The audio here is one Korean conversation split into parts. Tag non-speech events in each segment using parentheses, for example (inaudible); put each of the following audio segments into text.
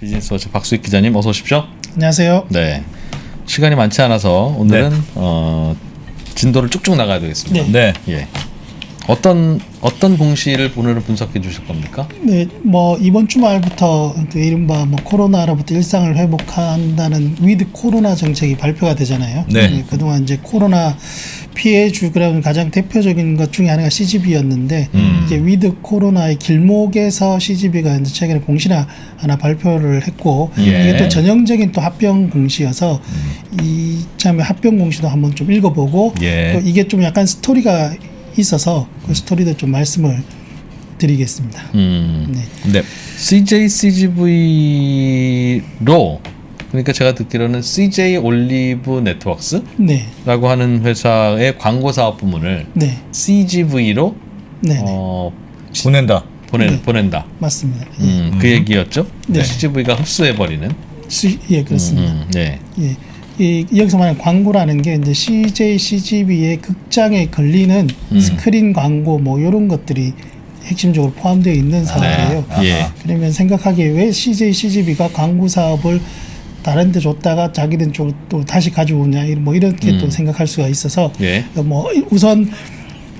비즈니스 워치 박수익 기자님 어서 오십시오. 안녕하세요. 네. 시간이 많지 않아서 오늘은 어, 진도를 쭉쭉 나가야 되겠습니다. 네. 네. 예. 어떤 어떤 공시를 오늘은 분석해 주실 겁니까? 네, 뭐 이번 주말부터 그 이른바 뭐 코로나로부터 일상을 회복한다는 위드 코로나 정책이 발표가 되잖아요. 네. 그동안 이제 코로나 피해 주그라는 가장 대표적인 것 중에 하나가 CGV였는데 음. 이제 위드 코로나의 길목에서 CGV가 이제 최근에 공시나 하나 발표를 했고 예. 이게 또 전형적인 또 합병 공시여서 이 참에 합병 공시도 한번 좀 읽어보고 예. 또 이게 좀 약간 스토리가 있어서 그 스토리도 좀 말씀을 드리겠습니다. 음. 네. 네. CJ CGV로 그러니까 제가 듣기로는 CJ 올리브 네트워크스라고 네. 하는 회사의 광고 사업 부문을 네. CGV로 네. 네. 어, 보낸다. 보내 네. 보낸다. 맞습니다. 예. 음, 그 얘기였죠. 네. CGV가 흡수해 버리는. 수, 예, 그렇습니다. 음, 네. 예. 이, 여기서 말하는 광고라는 게 이제 CJ, CGV의 극장에 걸리는 음. 스크린 광고 뭐 이런 것들이 핵심적으로 포함되어 있는 사업이에요. 아하. 예. 그러면 생각하기에 왜 CJ, CGV가 광고 사업을 다른 데 줬다가 자기들 쪽으로 또 다시 가져오냐 뭐 이렇게 또 음. 생각할 수가 있어서 예. 뭐 우선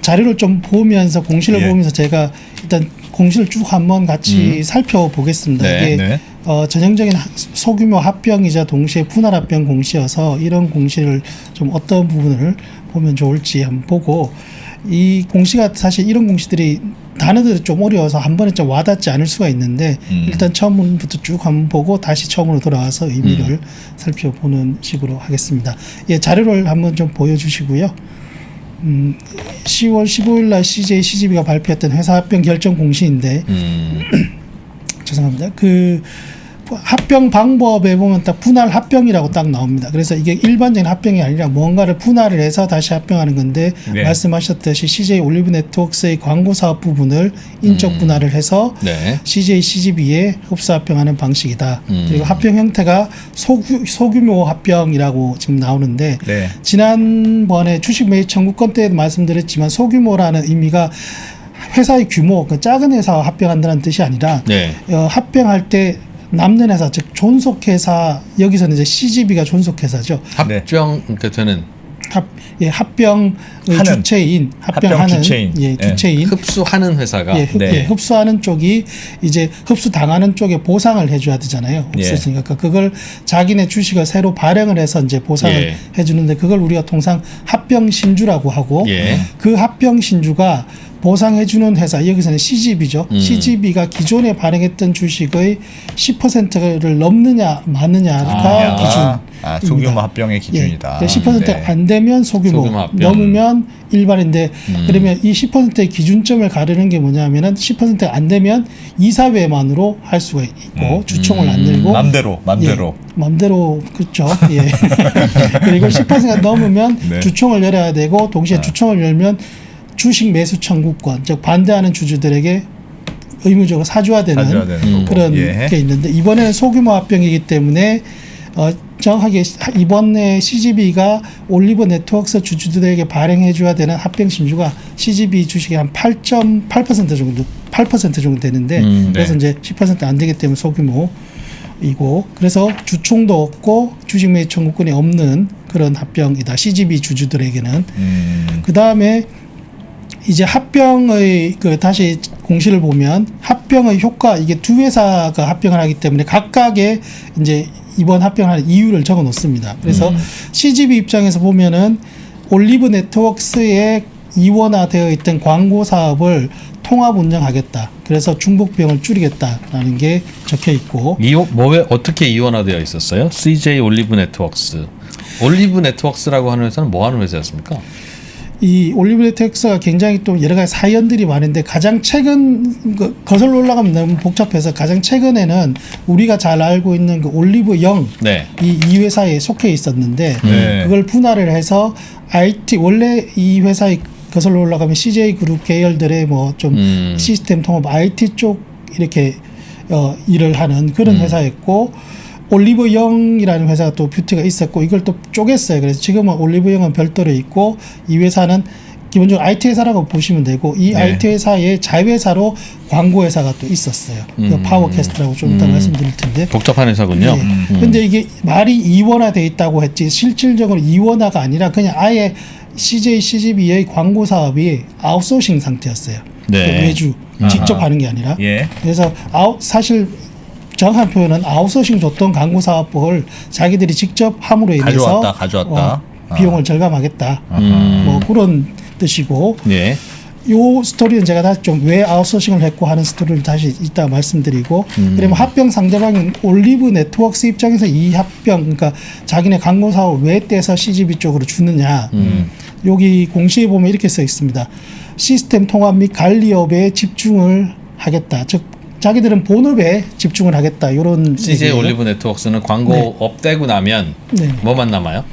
자료를 좀 보면서 공시를 예. 보면서 제가 일단 공시를 쭉 한번 같이 살펴보겠습니다. 네, 이게 네. 어, 전형적인 하- 소규모 합병이자 동시에 분할 합병 공시여서 이런 공시를 좀 어떤 부분을 보면 좋을지 한번 보고 이 공시가 사실 이런 공시들이 단어들이 좀 어려워서 한 번에 좀 와닿지 않을 수가 있는데 음. 일단 처음부터 쭉 한번 보고 다시 처음으로 돌아와서 의미를 살펴보는 식으로 하겠습니다. 예, 자료를 한번 좀 보여주시고요. 음, 10월 15일 날 CJ CGV가 발표했던 회사 합병 결정 공시인데 음. (clears throat) 죄송합니다. 그 합병 방법에 보면 딱 분할 합병이라고 딱 나옵니다. 그래서 이게 일반적인 합병이 아니라 뭔가를 분할을 해서 다시 합병하는 건데 네. 말씀하셨듯이 CJ 올리브 네트워크스의 광고 사업 부분을 인적 음. 분할을 해서 네. CJ CGV에 흡수 합병하는 방식이다. 음. 그리고 합병 형태가 소규, 소규모 합병이라고 지금 나오는데 네. 지난번에 주식 매입 청구권 때 말씀드렸지만 소규모라는 의미가 회사의 규모, 그 작은 회사와 합병한다는 뜻이 아니라 네. 어, 합병할 때 남는 회사, 즉 존속 회사 여기서는 이제 CGV가 존속 회사죠. 합정 그러니까 저는 합, 예, 하는. 주체인, 합병 합병하는 주체인. 예, 예. 주체인. 흡수하는 회사가 예, 흡, 네. 예, 흡수하는 쪽이 이제 흡수 당하는 쪽에 보상을 해줘야 되잖아요. 예. 없어지니까 그러니까 그걸 자기네 주식을 새로 발행을 해서 이제 보상을 예. 해주는데 그걸 우리가 통상 합병 신주라고 하고 예. 그 합병 신주가 보상해주는 회사 여기서는 CGV죠. 음. CGV가 기존에 발행했던 주식의 10%를 넘느냐 마느냐가 아, 기준. 아, 소규모 합병의 기준이다. 예, 10%안 되면 소규모, 소규모 합병. 넘으면 일반인데 음. 그러면 이 10%의 기준점을 가르는 게 뭐냐면은 10%안 되면 이사회만으로 할 수가 있고 음. 주총을 안 음. 들고 맘대로, 맘대로. 예, 맘대로 그렇죠. 예. (laughs) 그리고 10%가 넘으면 네. 주총을 열어야 되고 동시에 주총을 열면 주식 매수 청구권, 즉 반대하는 주주들에게 의무적으로 사줘야 되는 사줘야 되는 음. 거고. 그런 예. 게 있는데 이번에는 소규모 합병이기 때문에 어, 정확하게 이번에 CGV가 올리브 네트워크스 주주들에게 발행해 줘야 되는 합병 신주가 CGV 주식의 한 8.8% 정도 8% 정도 되는데 음, 네. 그래서 이제 10%안 되기 때문에 소규모 이고 그래서 주총도 없고 주식 매입 청구권이 없는 그런 합병이다. CGV 주주들에게는 음. 그 다음에 이제 합병의 그 다시 공시를 보면 합병의 효과 이게 두 회사가 합병을 하기 때문에 각각의 이제 이번 합병하는 이유를 적어 놓습니다. 그래서 음. CGV 입장에서 보면은 올리브 네트워크스에 이원화되어 있던 광고 사업을 통합 운영하겠다. 그래서 중복 비용을 줄이겠다라는 게 적혀 있고 이어 뭐에 어떻게 이원화되어 있었어요? CJ 올리브 네트워크스. 올리브 네트워크스라고 하는 회사는 뭐 하는 회사였습니까? 이 올리브 네트워크스가 굉장히 또 여러 가지 사연들이 많은데 가장 최근 그 거슬러 올라가면 너무 복잡해서 가장 최근에는 우리가 잘 알고 있는 그 올리브 영 네. 이, 이 회사에 속해 있었는데 네. 그걸 분할을 해서 IT 원래 이 회사에 거슬러 올라가면 CJ 그룹 계열들의 뭐좀 음. 시스템 통합 IT 쪽 이렇게 어, 일을 하는 그런 음. 회사였고 올리브 영이라는 회사가 또 뷰티가 있었고 이걸 또 쪼갰어요. 그래서 지금은 올리브 영은 별도로 있고 이 회사는 기본적으로 IT 회사라고 보시면 되고 이 네. IT 회사의 자회사로 광고 회사가 또 있었어요. 그 음. 파워캐스트라고 좀 이따 음. 말씀드릴 텐데. 복잡한 회사군요. 예. 음. 근데 이게 말이 이원화돼 있다고 했지 실질적으로 이원화가 아니라 그냥 아예 CJ CGV의 광고 사업이 아웃소싱 상태였어요. 네. 그 외주 직접 아하. 하는 게 아니라. 예. 그래서 아웃 사실 정확한 표현은 아웃소싱 줬던 광고 사업을 자기들이 직접 함으로 인해서 가져왔다, 가져왔다. 어, 비용을 절감하겠다. 음. 뭐 그런 뜻이고 예. 요 스토리는 제가 다시 좀 왜 아웃소싱을 했고 하는 스토리를 다시 이따 말씀드리고 음. 그러면 합병 상대방인 올리브 네트워크스 입장에서 이 합병 그러니까 자기네 광고 사업을 왜 떼서 CGV 쪽으로 주느냐 음. 여기 공시에 보면 이렇게 써 있습니다. 시스템 통합 및 관리업에 집중을 하겠다. 즉 자기들은 본업에 집중을 하겠다. 이런 CJ 올리브 네트워크스는 광고 네. 업되고 나면 네. 뭐만 남아요?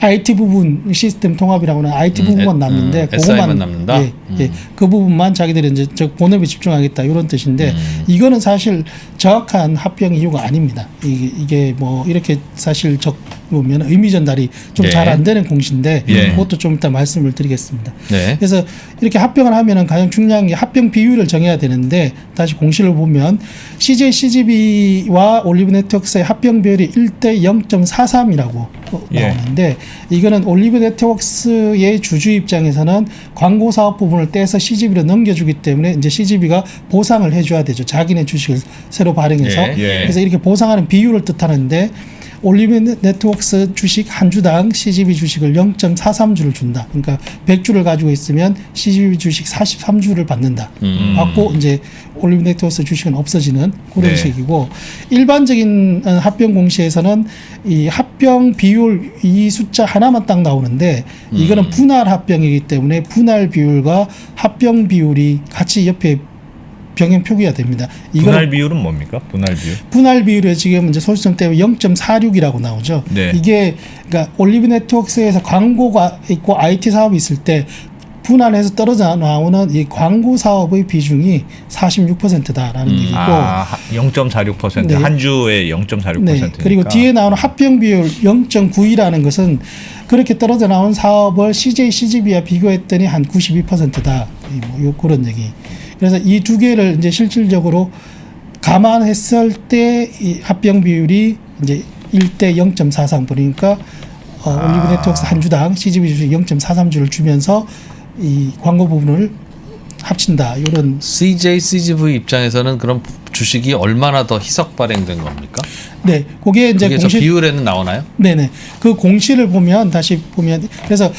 IT 부분 시스템 통합이라고는 IT 음, 부분만 에- 남는데 음, 그것만 남는다? 예, 예. 그 부분만 자기들이 이제 저 본업에 집중하겠다 이런 뜻인데 음. 이거는 사실 정확한 합병 이유가 아닙니다. 이게, 이게 뭐 이렇게 사실 적 보면 의미 전달이 좀 예. 잘안 되는 공시인데 예. 그것도 좀 이따 말씀을 드리겠습니다. 네. 그래서 이렇게 합병을 하면은 가장 중요한 게 합병 비율을 정해야 되는데 다시 공시를 보면 CJ CGV와 올리브 네트워크스의 합병 비율이 1대 0.43이라고 예. 나오는데 이거는 올리브 네트워크스의 주주 입장에서는 광고 사업 부분을 떼서 CGV로 넘겨주기 때문에 이제 CGV가 보상을 해줘야 되죠. 자기네 주식을 새로 발행해서 예, 예. 그래서 이렇게 보상하는 비율을 뜻하는데 올리브 네트워크스 주식 한 주당 CGV 주식을 0.43주를 준다. 그러니까 100주를 가지고 있으면 CGV 주식 43주를 받는다. 음. 받고 이제 올리브 네트워크스 주식은 없어지는 그런 네. 식이고 일반적인 어, 합병 공시에서는 이 합병 비율 이 숫자 하나만 딱 나오는데 음. 이거는 분할 합병이기 때문에 분할 비율과 합병 비율이 같이 옆에 병행 표기가 됩니다. 이거는 분할 비율은 뭡니까? 분할 비율. 분할 비율이 지금 이제 소수점 때문에 0.46이라고 나오죠. 네. 이게 그러니까 올리브 네트워크스에서 광고가 있고 IT 사업이 있을 때 분할해서 떨어져 나오는 이 광고 사업의 비중이 46%다라는 음. 얘기고 아, 0.46%. 네. 한 주에 0.46%. 네. 그리고 뒤에 나오는 합병 비율 0.92라는 것은 그렇게 떨어져 나온 사업을 CJ, CGV와 비교했더니 한 92%다. 뭐 요, 그런 얘기. 그래서 이 두 개를 이제 실질적으로 감안했을 때 이 합병 비율이 이제 1대 0.43 그러니까 어, 아. 올리브 네트워크스 한 주당 CGV 주식 0.43주를 주면서 이 광고 부분을 합친다. 이런 CJ CGV 입장에서는 그럼 주식이 얼마나 더 희석 발행된 겁니까? 네, 그게 이제 그게 저 공시 비율에는 나오나요? 네네. 그 공시를 보면 다시 보면 그래서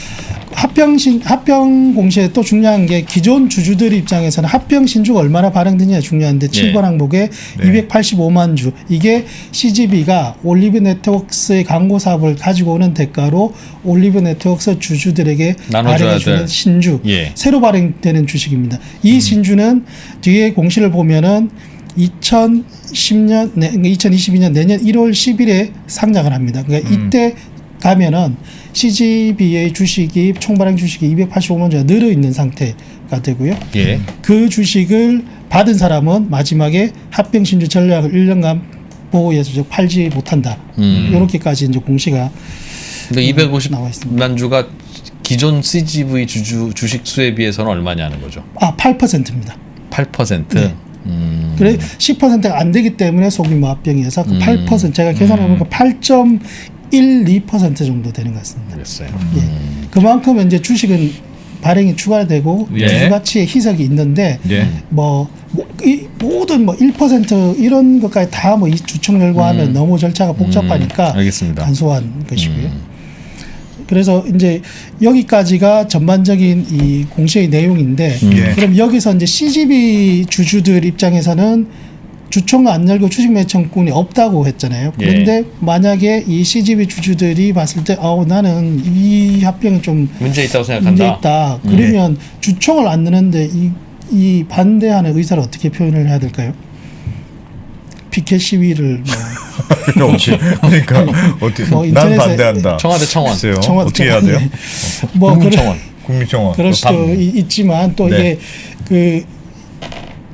합병 신 합병 공시에 또 중요한 게 기존 주주들 입장에서는 합병 신주가 얼마나 발행되느냐 중요한데 예. 7번 항목에 네. 285만 주 이게 CGV가 올리브 네트워크스의 광고 사업을 가지고 오는 대가로 올리브 네트워크스 주주들에게 발행해 주는 될. 신주 예. 새로 발행되는 주식입니다. 이 신주는 뒤에 공시를 보면은 2010년, 네, 2022년 내년 1월 10일에 상장을 합니다. 그러니까 이때 가면은 CGV의 주식이 총발행 주식이 285만 주가 늘어 있는 상태가 되고요. 예. 그 주식을 받은 사람은 마지막에 합병 신주 전략을 1년간 보호해서 즉 팔지 못한다. 음. 이렇게까지 이제 공시가 근데 나와 있습니다. 250만 주가 기존 CGV 주주 주식 수에 비해서는 얼마냐는 거죠. 아 8%입니다. 8%. 네. 음. 그래 10%가 안 되기 때문에 소규모 합병이어서 그 음. 8% 제가 계산해 보니까 8.12% 정도 되는 것 같습니다. 알겠어요. 예. 그만큼 이제 주식은 발행이 추가되고 예. 주주 가치의 희석이 있는데 예. 뭐, 뭐, 이 모든 뭐 1% 이런 것까지 다 뭐 이 주총 열고 하면 너무 절차가 복잡하니까 음, 알겠습니다. 간소한 것이고요. 음. 그래서 이제 여기까지가 전반적인 이 공시의 내용인데 음. 예. 그럼 여기서 이제 CGV 주주들 입장에서는 주총 안 열고 주식 매청권이 없다고 했잖아요. 예. 그런데 만약에 이 CGV 주주들이 봤을 때, 어 나는 이 합병이 좀 문제 있다고 문제 생각한다. 있다. 음. 그러면 주총을 안 넣는데 이, 이 반대하는 의사를 어떻게 표현을 해야 될까요? 피켓 시위를 뭐 (laughs) 그렇지. 그러니까 어떻게 뭐 난 인터넷에 반대한다. 청와대 청원. 글쎄요. 청와- 어떻게 해야 돼요? (laughs) 뭐 그런 국민청원. 국민청원. 그럴 또 수도 반- 이- 있지만 또 네. 이게 그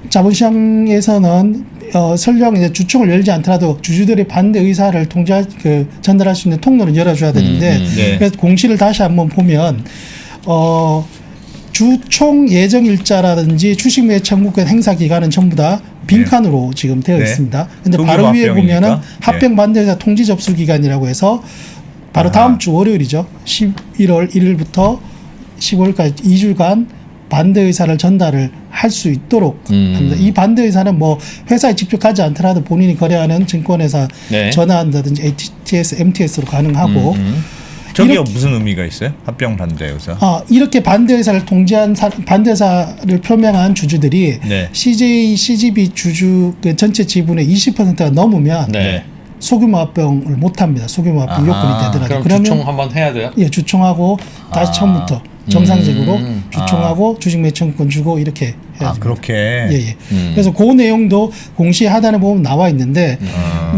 자본시장에서는 어, 설령 이제 주총을 열지 않더라도 주주들의 반대 의사를 통제 그 전달할 수 있는 통로를 열어줘야 되는데 음, 음. 네. 그래서 공시를 다시 한번 보면 어 주총 예정 일자라든지 주식 매매 청구권 행사 기간은 전부 다 빈칸으로 지금 되어 네. 있습니다. 근데 바로 위에 합병이니까. 보면은 예. 합병 반대자 통지 접수 기간이라고 해서 바로 아하. 다음 주 월요일이죠. 11월 1일부터 15일까지 2주간 반대 의사를 전달을 할 수 있도록 음. 합니다. 이 반대 의사는 뭐 회사에 직접 가지 않더라도 본인이 거래하는 증권회사 네. 전화한다든지 전화한다든지 ATS, MTS로 가능하고 음, 저게 이렇게- 무슨 의미가 있어요? 합병 반대 의사. 아, 이렇게 반대 의사를 통지한 사, 반대 의사를 표명한 주주들이 네. CJ, CGB 주주 그 전체 지분의 20%가 넘으면 네. 소규모 합병을 못 합니다. 소규모 합병 요건이 되더라도 그럼 그러면 주총 한번 해야 돼요? 예, 주총하고 다시 아. 처음부터 정상적으로 음. 주총하고 주식 매청권 주고 이렇게 아 해야죠. 그렇게. 예, 예. 음. 그래서 그 내용도 공시 하단에 보면 나와 있는데 아,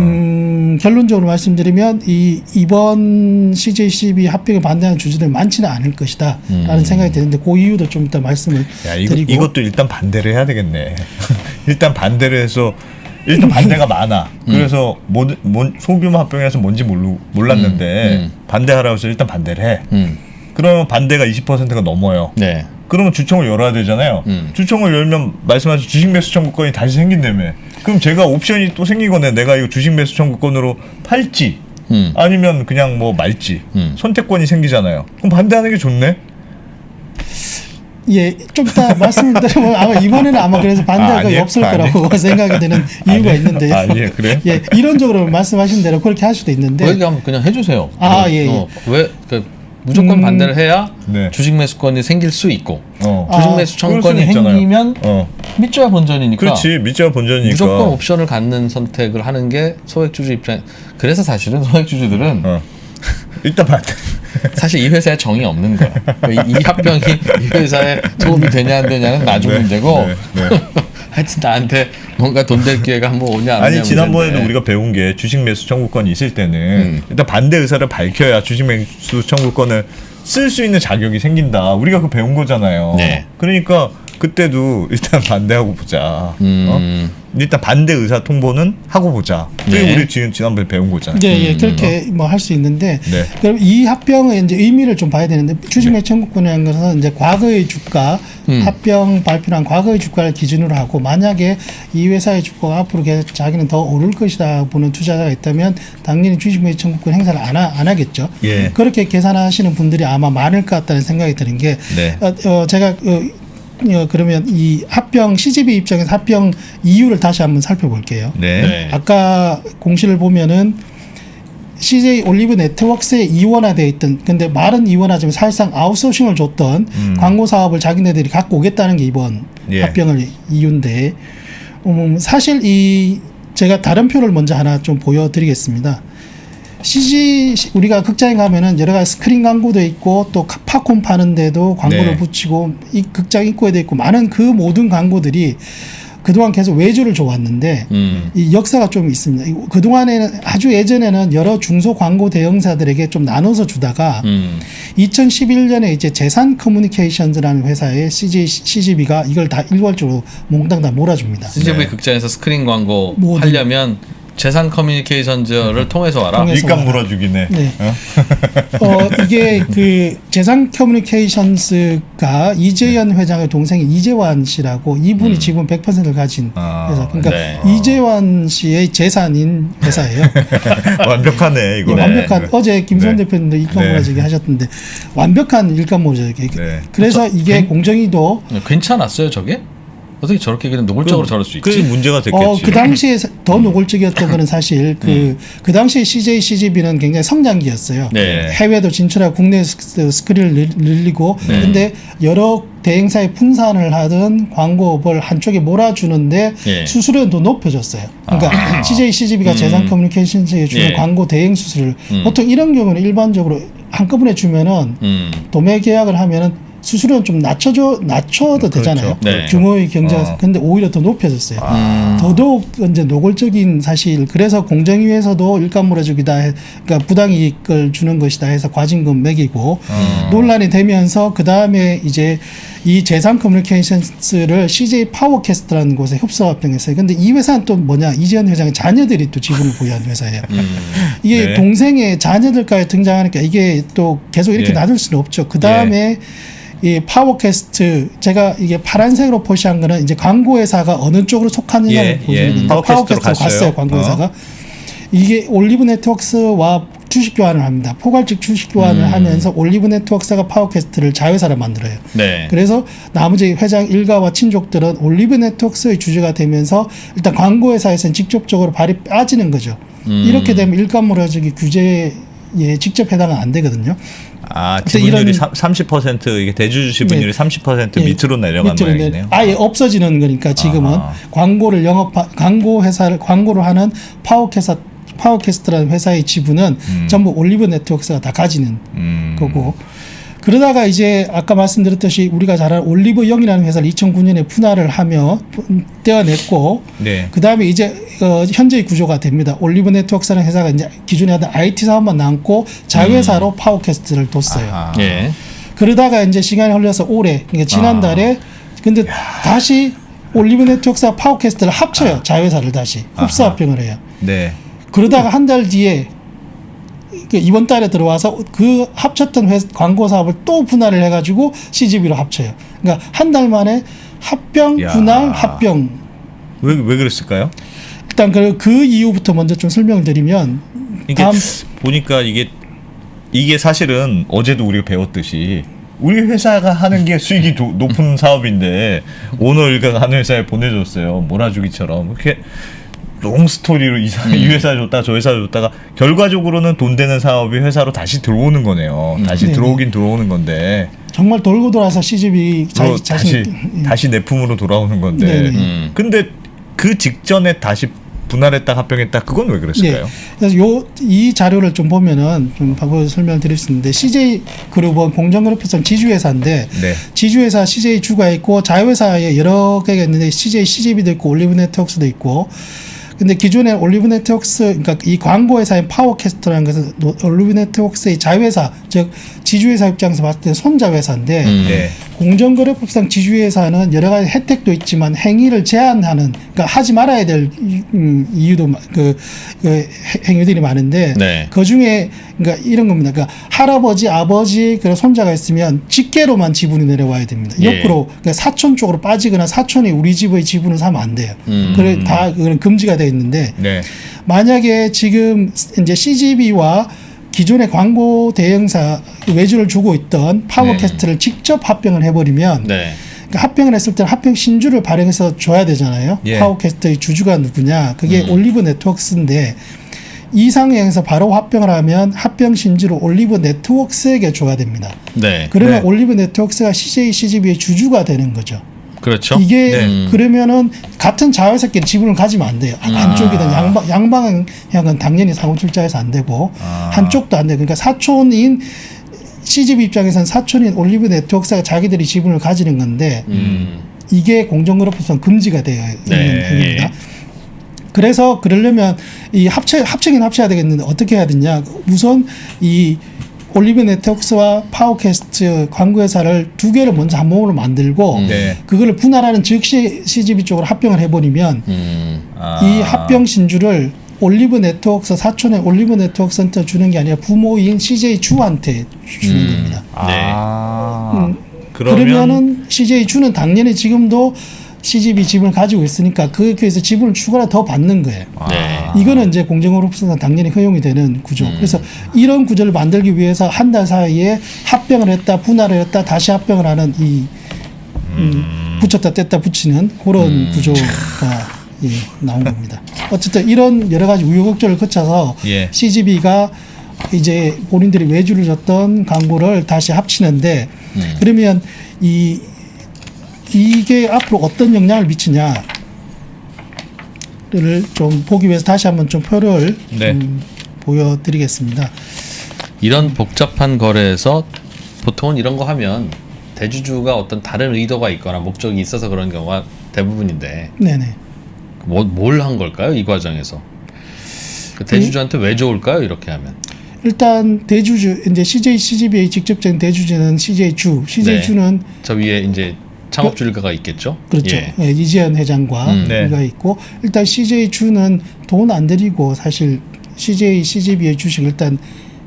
음, 결론적으로 말씀드리면 이 이번 CJCB 합병에 반대하는 주주들 많지는 않을 것이다라는 음. 생각이 드는데 그 이유도 좀 이따 말씀을 야 이거 드리고 이것도 일단 반대를 해야 되겠네. (laughs) 일단 반대를 해서 일단 반대가 많아. 그래서 뭐, 뭐 소규모 합병이라서 뭔지 모르, 몰랐는데 음, 음. 반대하라고 해서 일단 반대를 해. 음. 그러면 반대가 20%가 넘어요. 네. 그러면 주총을 열어야 되잖아요. 음. 주총을 열면 말씀하신 주식 매수 청구권이 다시 생긴다며. 그럼 제가 옵션이 또 생기거네. 내가 이거 주식 매수 청구권으로 팔지 음. 아니면 그냥 뭐 말지 음. 선택권이 생기잖아요. 그럼 반대하는 게 좋네. 예, 좀 이따 (laughs) 말씀을 드리면 아마 이번에는 아마 그래서 반대가 아, 아니에요? 없을 아, 거라고 (laughs) 생각이 되는 이유가 아니에요? 있는데요. 아, 예, 그래요? (laughs) 예, 이론적으로 말씀하신 대로 그렇게 할 수도 있는데 여기 한번 그냥 해주세요. 아, 예, 예. 어, 왜 그, 무조건 음. 반대를 해야 네. 주식 매수권이 생길 수 있고 어. 아, 주식 매수 청구권이 수는 있잖아요. 생기면 어. 밑줘야 본전이니까 그렇지. 밑자 본전이니까. 무조건 옵션을 갖는 선택을 하는 게 소액주주 입장. 그래서 사실은 (laughs) 소액주주들은 어. 일단 반대. (laughs) 사실 이 회사에 정이 없는 거야. 이, 이 합병이 이 회사에 도움이 되냐 안 되냐는 나중 네, 문제고. 네, 네. 하여튼 나한테 뭔가 돈 될 기회가 한번 오냐 안 오냐 아니 지난번에도 문제인데. 우리가 배운 게 주식 매수 청구권이 있을 때는 음. 일단 반대 의사를 밝혀야 주식 매수 청구권을 쓸 수 있는 자격이 생긴다. 우리가 그 배운 거잖아요. 네. 그러니까 그때도 일단 (laughs) 반대하고 보자. 음. 어? 일단 반대 의사 통보는 하고 보자. 그게 네. 우리 지금 지난번에 배운 거잖아요. 예, 예, 그렇게 뭐 할 수 있는데 네. 그럼 이 합병의 이제 의미를 좀 봐야 되는데 주식매 청구권이라는 것은 이제 과거의 주가 음. 합병 발표한 과거의 주가를 기준으로 하고 만약에 이 회사의 주가가 앞으로 계속 자기는 더 오를 것이다 보는 투자자가 있다면 당연히 주식매 청구권 행사를 안, 하, 안 하겠죠. 예. 그렇게 계산하시는 분들이 아마 많을 것 같다는 생각이 드는 게 네. 어, 어, 제가 어, 어, 그러면 이 합병 CGB 입장에서 합병 이유를 다시 한번 살펴볼게요. 네. 네. 아까 공시를 보면은 CJ 올리브 네트워크스에 이원화되어 있던 근데 말은 이원화지만 사실상 아웃소싱을 줬던 음. 광고 사업을 자기네들이 갖고 오겠다는 게 이번 예. 합병을 이유인데 음, 사실 이 제가 다른 표를 먼저 하나 좀 보여드리겠습니다. CG 우리가 극장에 가면은 여러 가지 스크린 광고도 있고 또 카- 팝콘 파는데도 광고를 네. 붙이고 이 극장 입구에도 있고 많은 그 모든 광고들이 그동안 계속 외주를 줘왔는데 음. 이 역사가 좀 있습니다. 이- 그동안에는 아주 예전에는 여러 중소 광고 대형사들에게 좀 나눠서 주다가 음. 2011년에 이제 재산 커뮤니케이션즈라는 회사의 CG, CGB가 이걸 다 일괄적으로 몽땅 다 몰아줍니다. CGV 네. 극장에서 스크린 광고 모든- 하려면 재산 커뮤니케이션즈를 통해서 와라. 통해서 와라. 물어주기네. 네. 어? 어, 이게 그 재산 커뮤니케이션스가 이재현 회장의 동생이 이재환 씨라고 이분이 지분 100%를 가진 아, 회사. 그러니까 네. 이재환 씨의 재산인 회사예요. (laughs) 완벽하네 이거. 이게 완벽한 어제 김선 네. 대표님도 일감 모자기 네. 하셨던데 완벽한 일감 모자기. 네. 그래서 이게 공정위도 네, 괜찮았어요, 저게? 어떻게 저렇게 그냥 노골적으로 저럴 수 그게 있지? 문제가 됐겠지. 어, 그 당시에 사- 더 노골적이었던 거는 사실 그, 그 당시에 CJ, CGV는 굉장히 성장기였어요. 네. 해외도 진출하고 국내 스- 스크린을 늘- 늘리고 네. 근데 여러 대행사의 분산을 하던 광고업을 한쪽에 몰아주는데 예. 수수료도 높여줬어요. 그러니까 CJ, CGV가 음. 재산 커뮤니케이션스에 주는 예. 광고 대행 수수료를 음. 보통 이런 경우는 일반적으로 한꺼번에 주면은 음. 도매 계약을 하면은 수수료는 좀 낮춰줘 낮춰도 그렇죠. 되잖아요. 네. 규모의 경제가 어. 근데 오히려 더 높여졌어요. 음. 더더욱 이제 노골적인 사실 그래서 공정위에서도 일감 물어주기다 해- 그러니까 부당이익을 주는 것이다 해서 과징금 매기고 어. 논란이 되면서 그 다음에 이제 이 재산 커뮤니케이션스를 CJ 파워캐스트라는 곳에 협소합병했어요. 근데 이 회사는 또 뭐냐 이재현 회장의 자녀들이 또 지분을 보유한 회사예요. 음. (laughs) 이게 네. 동생의 자녀들까지 등장하니까 이게 또 계속 이렇게 예. 놔둘 수는 없죠. 그 다음에 이 파워캐스트 제가 이게 파란색으로 표시한 거는 이제 광고 회사가 어느 쪽으로 속하느냐를 예, 보시면 예. 파워캐스트로 갔어요. 갔어요 광고 어. 회사가 이게 올리브 네트워크스와 주식 교환을 합니다. 포괄적 주식 교환을 음. 하면서 올리브 네트워크스가 파워캐스트를 자회사로 만들어요. 네. 그래서 나머지 회장 일가와 친족들은 올리브 네트워크스의 주주가 되면서 일단 광고 회사에서는 직접적으로 발이 빠지는 거죠. 음. 이렇게 되면 일감물어주기 규제 에 직접 해당은 안 되거든요. 아 지분율이 이런- 30% 이게 대주주 지분율이 네. 30% 예, 밑으로 내려간 밑으로 모양이네요. 아예 없어지는 거니까 지금은 아하. 광고를 영업 광고 회사를 광고를 하는 파워캐사 파워캐스트라는 회사의 지분은 음. 전부 올리브 네트워크스가 다 가지는 음. 거고 그러다가 이제 아까 말씀드렸듯이 우리가 잘 아는 올리브 영이라는 회사를 2009년에 분할을 하며 분- 떼어냈고 네. 그 다음에 이제 어, 현재의 구조가 됩니다. 올리브 네트워크스라는 회사가 이제 기존에 하던 IT 사업만 남고 자회사로 파워캐스트를 뒀어요. 음. 예. 그러다가 이제 시간이 흘러서 올해 그러니까 지난달에 근데 다시 올리브 네트워크스와 파워캐스트를 합쳐요. 자회사를 다시 흡수 아하. 합병을 해요. 네. 그러다가 한 달 뒤에 그 이번 달에 들어와서 그 합쳤던 회, 광고 사업을 또 분할을 해가지고 CGV로 합쳐요. 그러니까 한 달 만에 합병, 야. 분할, 합병. 왜 왜 그랬을까요? 일단 그, 그 이유부터 먼저 좀 설명을 드리면 이게 다음 보니까 이게 이게 사실은 어제도 우리가 배웠듯이 우리 회사가 하는 게 수익이 도- 높은 사업인데 오너 일가가 하는 회사에 보내줬어요 몰아주기처럼 이렇게 롱 스토리로 이, 사- 이 회사 줬다 저 회사 줬다가 결과적으로는 돈 되는 사업이 회사로 다시 들어오는 거네요. 다시 네네. 들어오긴 들어오는 건데 정말 돌고 돌아서 CGV 또 자, 다시 자신 다시 내 품으로 돌아오는 건데. 네네. 음. 근데 그 직전에 다시 분할했다 합병했다 그건 왜 그랬을까요? 네. 그래서 요 이 자료를 좀 보면은 좀 바로 설명을 드릴 수 있는데 CJ 그룹은 공정그룹에서 지주회사인데 네. 지주회사 CJ 주가 있고 자회사에 여러 개가 있는데 CJ CGV도 있고 올리브 네트워크스도 있고 근데 기존에 올리브 네트워크스 그러니까 이 광고 회사인 파워캐스터라는 것은 노- 올리브 네트워크스의 자회사 즉 지주회사 입장에서 봤을 때 손자 회사인데 음. 네. 공정거래법상 지주회사는 여러 가지 혜택도 있지만 행위를 제한하는 그러니까 하지 말아야 될 이- 음, 이유도 마- 그, 그 해- 행위들이 많은데 네. 그 중에 그러니까 이런 겁니다. 그러니까 할아버지, 아버지, 그리고 손자가 있으면 직계로만 지분이 내려와야 됩니다. 예. 옆으로 그러니까 사촌 쪽으로 빠지거나 사촌이 우리 집의 지분을 사면 안 돼요. 음. 그래 다 그건 금지가 되어 있는데 네. 만약에 지금 이제 CGV와 기존의 광고 대행사 외주를 주고 있던 파워캐스트를 직접 합병을 해버리면 네. 그러니까 합병을 했을 때는 합병 신주를 발행해서 줘야 되잖아요. 예. 파워캐스트의 주주가 누구냐? 그게 음. 올리브 네트워크스인데 이 상황에서 바로 합병을 하면 합병 신주를 올리브 네트워크스에게 줘야 됩니다. 네. 그러면 네. 올리브 네트워크스가 CJ, CGV의 주주가 되는 거죠. 그렇죠. 이게 네. 그러면은 같은 자회사끼리 지분을 가지면 안 돼요. 음. 한쪽이든 양방 양방향은 당연히 사고출자에서 안 되고 아. 한쪽도 안 돼요. 그러니까 사촌인 CGV 입장에서는 사촌인 올리브 네트워크스가 자기들이 지분을 가지는 건데 음. 이게 공정거래법상 금지가 되어 있는 네. 행위입니다. 그래서 그러려면 이 합체 합체긴 합쳐야 되겠는데 어떻게 해야 되냐? 우선 이 올리브 네트워크스와 파워캐스트 광고회사를 두 개를 먼저 한 몸으로 만들고 음. 네. 그거를 분할하는 즉시 CGV 쪽으로 합병을 해버리면 음. 아. 이 합병 신주를 올리브 네트워크스 사촌의 올리브 네트워크 센터 주는 게 아니라 부모인 CJ 주한테 주는 음. 겁니다. 아. 음, 그러면 그러면은 CJ 주는 당연히 지금도 CGV 지분을 가지고 있으니까 그에서 지분을 추가로 더 받는 거예요. 네. 이거는 이제 공정으로서는 당연히 허용이 되는 구조. 음. 그래서 이런 구조를 만들기 위해서 한 달 사이에 합병을 했다, 분할을 했다, 다시 합병을 하는 이 음, 붙였다 뗐다 붙이는 그런 음. 구조가 예, 나온 겁니다. 어쨌든 이런 여러 가지 우여곡절을 거쳐서 예. CGV가 이제 본인들이 외주를 줬던 광고를 다시 합치는데 음. 그러면 이 이게 앞으로 어떤 영향을 미치냐를 좀 보기 위해서 다시 한번 좀 표를 네. 좀 보여드리겠습니다. 이런 복잡한 거래에서 보통은 이런 거 하면 대주주가 어떤 다른 의도가 있거나 목적이 있어서 그런 경우가 대부분인데 네네. 뭐, 뭘한 걸까요? 이 과정에서 그 대주주한테 왜 좋을까요? 이렇게 하면 일단 대주주 이제 CJ CGV의 직접적인 대주주는 CJ 주, CJ 네. 주는 저 위에 이제 창업주 일가가 있겠죠. 그렇죠. 예. 예, 이지연 회장과 음. 네. 우리가 있고 일단 CJ 주는 돈 안 들이고 사실 CJ CGV의 주식 일단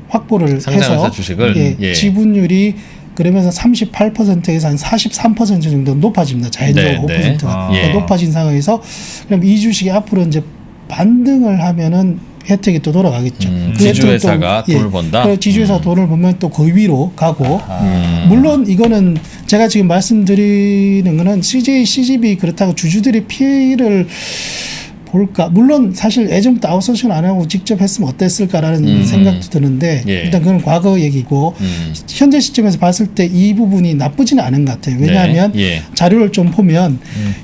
확보를 상장회사 해서 주식을? 예, 예. 지분율이 그러면서 38%에서 한 43% 정도 높아집니다. 자연적으로 네, 네. 5%가 아. 예. 높아진 상황에서 그럼 이 주식이 앞으로 이제 반등을 하면은 혜택이 또 돌아가겠죠. 음, 지주회사가 또, 돈을 번다? 그 지주회사 돈을 보면 또그 위로 가고 음. 물론 이거는 제가 지금 말씀드리는 거는 CJ, CGV 그렇다고 주주들의 피해를 볼까? 물론 사실 예전부터 아웃소싱 안 하고 직접 했으면 어땠을까라는 음. 생각도 드는데 예. 일단 그건 과거 얘기고 음. 현재 시점에서 봤을 때 이 부분이 나쁘지는 않은 것 같아요. 왜냐하면 네. 예. 자료를 좀 보면 음.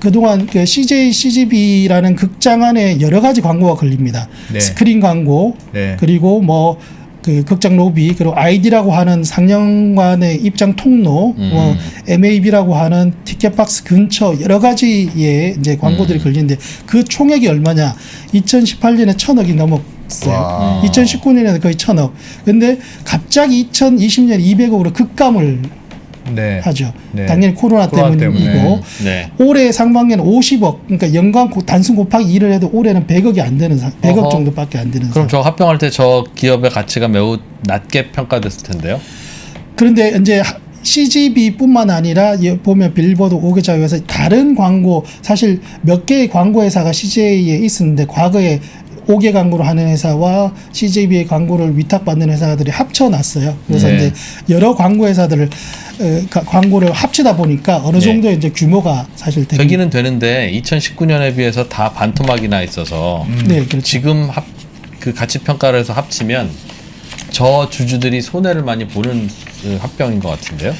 그동안 그 CJ, CGV라는 극장 안에 여러 가지 광고가 걸립니다. 네. 스크린 광고, 네. 그리고 뭐 그 극장 로비 그리고 아이디라고 하는 상영관의 입장 통로, 음. 뭐 MAB라고 하는 티켓 박스 근처 여러 가지의 이제 광고들이 음. 걸리는데 그 총액이 얼마냐? 2018년에 천억이 넘었어요. 와. 2019년에는 거의 천억. 근데 갑자기 2020년 200억으로 급감을 네. 하죠. 네. 당연히 코로나, 코로나 때문이고 때문에. 네. 올해 상반기에는 50억. 그러니까 연간 고- 단순 곱하기 2를 해도 올해는 100억이 안 되는 상 100억 어허. 정도밖에 안 되는 그럼 상황. 저 합병할 때 저 기업의 가치가 매우 낮게 평가됐을 텐데요. 그런데 이제 하- CGV뿐만 아니라 예, 보면 빌보드 5개 자회사 다른 광고 사실 몇 개의 광고 회사가 CJ에 있었는데 과거에 5개 광고를 하는 회사와 CJV의 광고를 위탁받는 회사들이 합쳐놨어요. 그래서 네. 이제 여러 광고 회사들을 어, 가- 광고를 합치다 보니까 어느 네. 정도 이제 규모가 사실 되긴 되기는 되는데 2019년에 비해서 다 반토막이 나 있어서 네, 그렇죠. 지금 합, 그 가치 평가를 해서 합치면 저 주주들이 손해를 많이 보는 그 합병인 것 같은데요.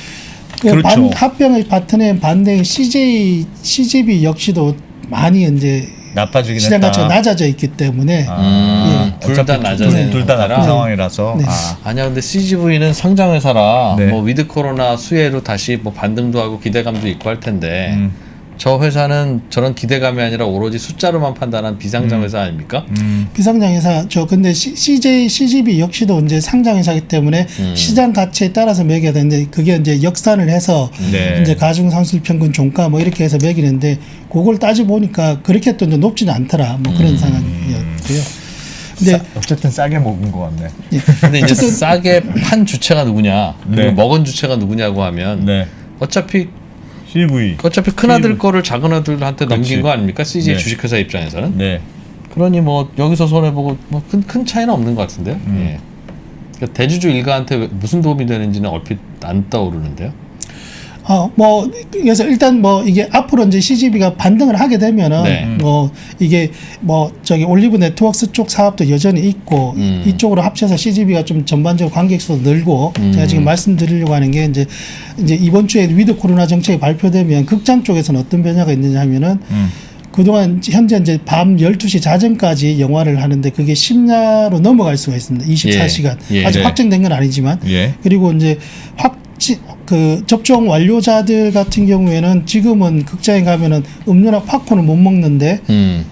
그 그렇죠. 반, 합병의 파트너인 반대인 CJ, CGV 역시도 많이 이제 나빠지긴 시장 했다. 가치가 낮아져 있기 때문에 음, 예. 둘다 낮아지는 둘다 나쁜 거라. 상황이라서. 네. 아. 아니야 근데 CGV는 성장 회사라 네. 뭐 위드 코로나 수혜로 다시 뭐 반등도 하고 기대감도 있고 할 텐데 음. 저 회사는 저런 기대감이 아니라 오로지 숫자로만 판단한 비상장 음. 회사 아닙니까? 음. 비상장 회사 저 근데 C, CJ, CGV 역시도 이제 상장 회사이기 때문에 음. 시장 가치에 따라서 매겨야 되는데 그게 이제 역산을 해서 네. 이제 가중 상술 평균 종가 뭐 이렇게 해서 매기는데 그걸 따져 보니까 그렇게 또 이제 높지는 않더라 뭐 음. 그런 상황이었고요. 근데 싸- 어쨌든 싸게 먹은 것 같네. 예. 근데 이제 싸게 판 주체가 누구냐 그리고 네. 먹은 주체가 누구냐고 하면 네. 어차피 CV. 어차피 큰 아들 거를 작은 아들한테 그렇지. 넘긴 거 아닙니까? CJ 네. 주식회사 입장에서는 네. 그러니 뭐 여기서 손해 보고 뭐 큰 큰 차이는 없는 것 같은데요. 음. 예. 그러니까 대주주 일가한테 왜- 무슨 도움이 되는지는 얼핏 안 떠오르는데요. 어, 뭐, 그래서 일단 뭐, 이게 앞으로 이제 CGV가 반등을 하게 되면은, 네. 뭐, 이게 뭐, 저기 올리브 네트워크스 쪽 사업도 여전히 있고, 음. 이쪽으로 합쳐서 CGV가 좀 전반적으로 관객 수도 늘고, 음. 제가 지금 말씀드리려고 하는 게 이제, 이제 이번 주에 위드 코로나 정책이 발표되면 극장 쪽에서는 어떤 변화가 있느냐 하면은, 음. 그동안 현재 이제 밤 12시 자정까지 영화를 하는데 그게 심야로 넘어갈 수가 있습니다. 24시간. 예. 아직 네. 확정된 건 아니지만. 예. 그리고 이제 확지 그 접종 완료자들 같은 경우에는 지금은 극장에 가면은 음료나 팝콘을 못 먹는데 음.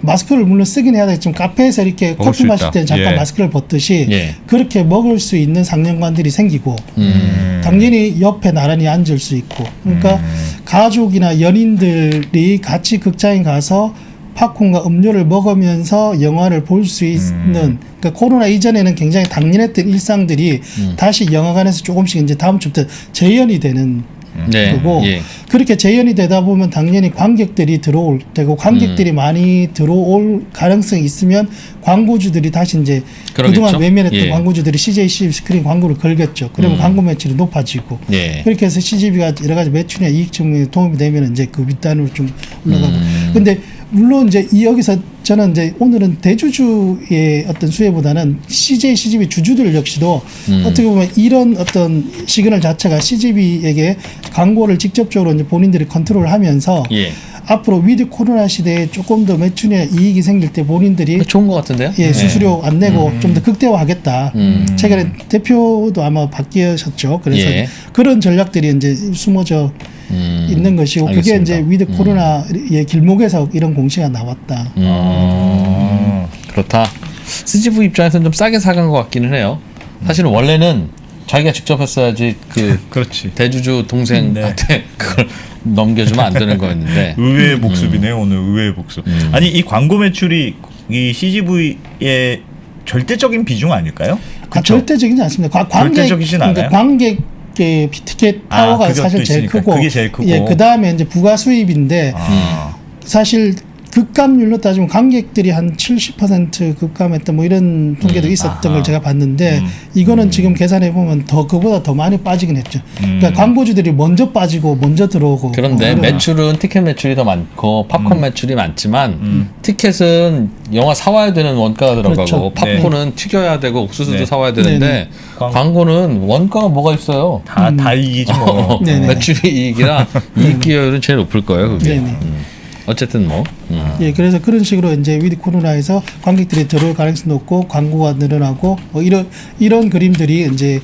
마스크를 물론 쓰긴 해야 되겠지만 카페에서 이렇게 커피 마실. 때는 잠깐 예. 마스크를 벗듯이 예. 그렇게 먹을 수 있는 상영관들이 생기고 음. 당연히 옆에 나란히 앉을 수 있고 그러니까 음. 가족이나 연인들이 같이 극장에 가서 팝콘과 음료를 먹으면서 영화를 볼 수 있는 그러니까 코로나 이전에는 굉장히 당연했던 일상들이 음. 다시 영화관에서 조금씩 이제 다음 주부터 재현이 되는 네. 거고 예. 그렇게 재현이 되다 보면 당연히 관객들이 들어올 음. 관객들이 많이 들어올 가능성이 있으면 광고주들이 다시 이제 그러겠죠. 그동안 외면했던 예. 광고주들이 CJ 스크린 광고를 걸겠죠. 그러면 음. 광고 매출이 높아지고 예. 그렇게 해서 CGV가 여러 가지 매출이나 이익 증명에 도움이 되면 이제 그 윗단으로 좀 올라가고. 음. 근데 물론 이제 이 여기서 저는 이제 오늘은 대주주의 어떤 수혜보다는 CJ, CGV 주주들 역시도 음. 어떻게 보면 이런 어떤 시그널 자체가 CGV에게 광고를 직접적으로 이제 본인들이 컨트롤하면서 예. 앞으로 위드 코로나 시대에 조금 더 매출이나 이익이 생길 때 본인들이 좋은 것 같은데요. 예, 수수료 안 내고 음. 좀더 극대화하겠다. 음. 최근에 대표도 아마 바뀌셨죠. 그래서 예. 그런 전략들이 이제 숨어져 음. 있는 것이고 그게 알겠습니다. 이제 위드 음. 코로나의 길목에서 이런 공시가 나왔다. 음. 아. 그렇다. CGV 입장에서는 좀 싸게 사간 것 같기는 해요. 사실은 원래는 자기가 직접 했어야지 그 (laughs) 그렇지. 대주주 동생한테 그걸 (laughs) 넘겨주면 안 되는 거였는데. (laughs) 의외의 복습이네 요 오늘 의외의 복습. 음. 아니 이 광고 매출이 이 CGV의 절대적인 비중 아닐까요? 아? 절대적이지 않습니다. 과- 관객, 절대적이진 그러니까 않아요? 관객 그 티켓 아, 파워가 그것도 사실 제일. 크고 제일 크고. 예, 그 다음에 이제 부가 수입인데 아. 사실 급감률로 따지면 관객들이 한 70% 급감했다 뭐 이런 통계도 있었던 아하. 걸 제가 봤는데 음. 이거는 지금 계산해 보면 더 그보다 더 많이 빠지긴 했죠. 음. 그러니까 광고주들이 먼저 빠지고 먼저 들어오고 그런데 뭐 매출은 티켓 매출이 더 많고 팝콘 매출이 많지만 음. 티켓은 영화 사와야 되는 원가가 들어가고 그렇죠. 팝콘은 튀겨야 되고 옥수수도 네. 사와야 되는데 네네. 광- 광고는 원가가 뭐가 있어요? 다, 다 이기지 뭐. 어, (laughs) 네네. 매출이 이익이라 (laughs) 이익 기여율은 제일 높을 거예요. 그게. 네네. 음. 어쨌든 뭐 음. 예, 그래서 그런 식으로 이제 위드 코로나에서 관객들이 들어올 가능성이 높고 광고가 늘어나고 뭐 이런 이런 그림들이 이제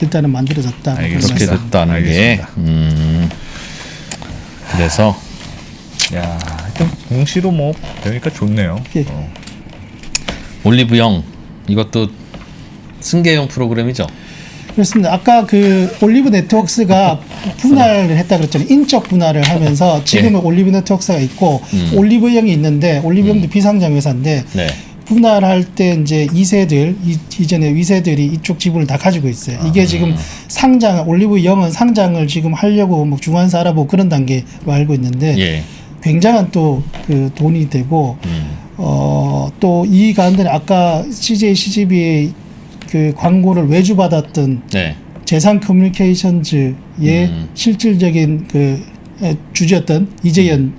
일단은 만들어졌다. 알겠습니다. 그렇게. 됐다는 게 알겠습니다. 음. 그래서 야, 하여튼 공시로 뭐 되니까 좋네요. 예. 어. 올리브영 이것도 승계용 프로그램이죠. 그렇습니다. 아까 그 올리브 네트워크스가 분할을 했다 그랬잖아요. 인적 분할을 하면서 지금은 올리브 네트워크스가 있고 예. 음. 올리브영이 있는데 올리브영도 비상장 회사인데 네. 분할할 때 이제 이세들 이, 이전에 위세들이 이쪽 지분을 다 가지고 있어요. 이게 아. 지금 상장 올리브 영은 상장을 지금 하려고 뭐 중환사 알아보고 그런 단계로 알고 있는데 예. 굉장한 또 그 돈이 되고 음. 어, 또 이 가운데 아까 CJ CGV의 그 광고를 외주받았던 네. 재산 커뮤니케이션즈의 음. 실질적인 그 에, 주주였던 이재현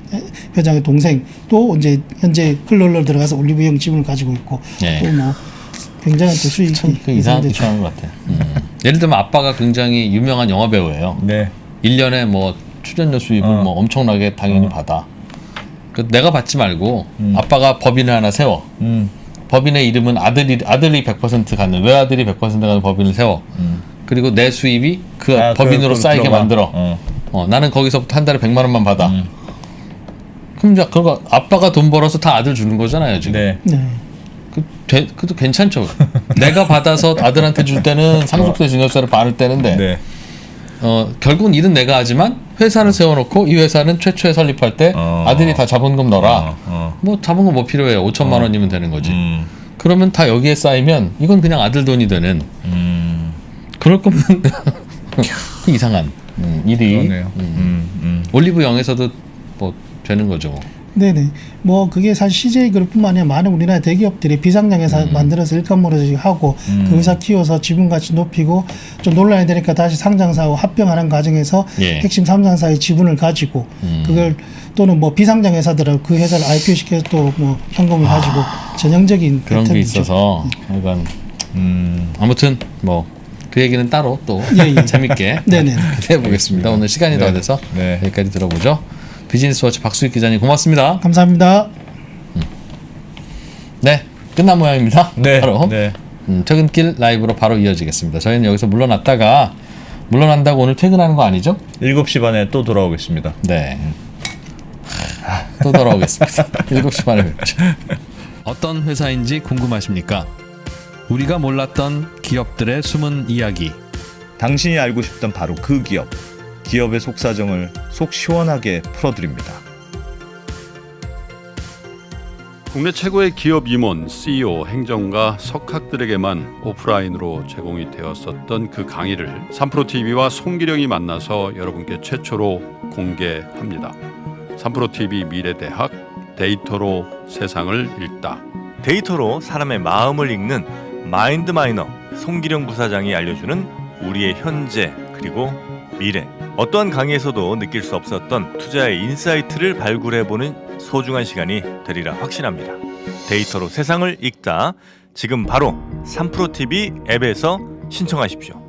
회장의 동생 또 이제 현재 클롤러 들어가서 올리브영 지분을 가지고 있고 네. 또뭐 굉장한 또 수익이 참그 이상 예상되죠. 이상한 것 같아요. 음. 예를 들면 아빠가 굉장히 유명한 영화 배우예요. 네. 1년에 뭐 출연료 수입을 어. 뭐 엄청나게 당연히 어. 받아. 그 내가 받지 말고 음. 아빠가 법인을 하나 세워. 음. 법인의 이름은 아들이 아들이 100% 갖는 외아들이 100% 갖는 법인을 세워. 음. 그리고 내 수입이 그 아, 법인으로 그걸 쌓이게 들어가. 만들어. 어. 어, 나는 거기서부터 한 달에 100만 원만 받아. 음. 그럼 이제 그거 아빠가 돈 벌어서 다 아들 주는 거잖아요, 지금. 네. 네. 그, 되, 그도 괜찮죠. 내가 받아서 아들한테 줄 때는 상속세 증여세를 받을 때는데 네. 어, 결국은 일은 내가 하지만 회사를 세워놓고 이 회사는 최초에 설립할 때 어. 아들이 다 자본금 넣어라. 어, 어. 뭐 자본금 뭐 필요해요. 5천만 원이면 되는 거지. 음. 그러면 다 여기에 쌓이면 이건 그냥 아들 돈이 되는 음. 그럴 거면 (laughs) 이상한 음, 일이. 음. 음. 음. 올리브 영에서도 뭐 되는 거죠. 뭐. 네네. 뭐 그게 사실 CJ 그룹뿐만 아니라 많은 우리나라 대기업들이 비상장 회사 음. 만들어서 일감모를 하고 음. 그 회사 키워서 지분 가치 높이고 좀 논란이 되니까 다시 상장사하고 합병하는 과정에서 예. 핵심 상장사의 지분을 가지고 음. 그걸 또는 뭐 비상장 회사들하고 그 회사를 IPO 시켜서 또 뭐 현금을 가지고 전형적인 아. 그런 게. 있어서 약간 음. 아무튼 뭐 그 얘기는 따로 또 예, 예. (laughs) 재밌게 네네. (laughs) 기대해 보겠습니다. 오늘 시간이 다 네. 돼서 네. 여기까지 들어보죠. 비즈니스워치 박수익 기자님 고맙습니다. 감사합니다. 네, 끝난 모양입니다. 네. 바로 네. 음, 퇴근길 라이브로 바로 이어지겠습니다. 저희는 여기서 물러났다가 물러난다고 오늘 퇴근하는 거 아니죠? 7시 반에 또 돌아오겠습니다. 네. 또 돌아오겠습니다. (laughs) 7시 반에 뵙죠. 어떤 회사인지 궁금하십니까? 우리가 몰랐던 기업들의 숨은 이야기. 당신이 알고 싶던 바로 그 기업. 기업의 속사정을 속 시원하게 풀어드립니다. 국내 최고의 기업 임원, CEO, 행정가, 석학들에게만 오프라인으로 제공이 되었었던 그 강의를 3프로 TV와 송기령이 만나서 여러분께 최초로 공개합니다. 3프로 TV 미래 대학 데이터로 세상을 읽다. 데이터로 사람의 마음을 읽는 마인드 마이너 송기령 부사장이 알려주는 우리의 현재 그리고 미래 어떠한 강의에서도 느낄 수 없었던 투자의 인사이트를 발굴해보는 소중한 시간이 되리라 확신합니다. 데이터로 세상을 읽다 지금 바로 3프로TV 앱에서 신청하십시오.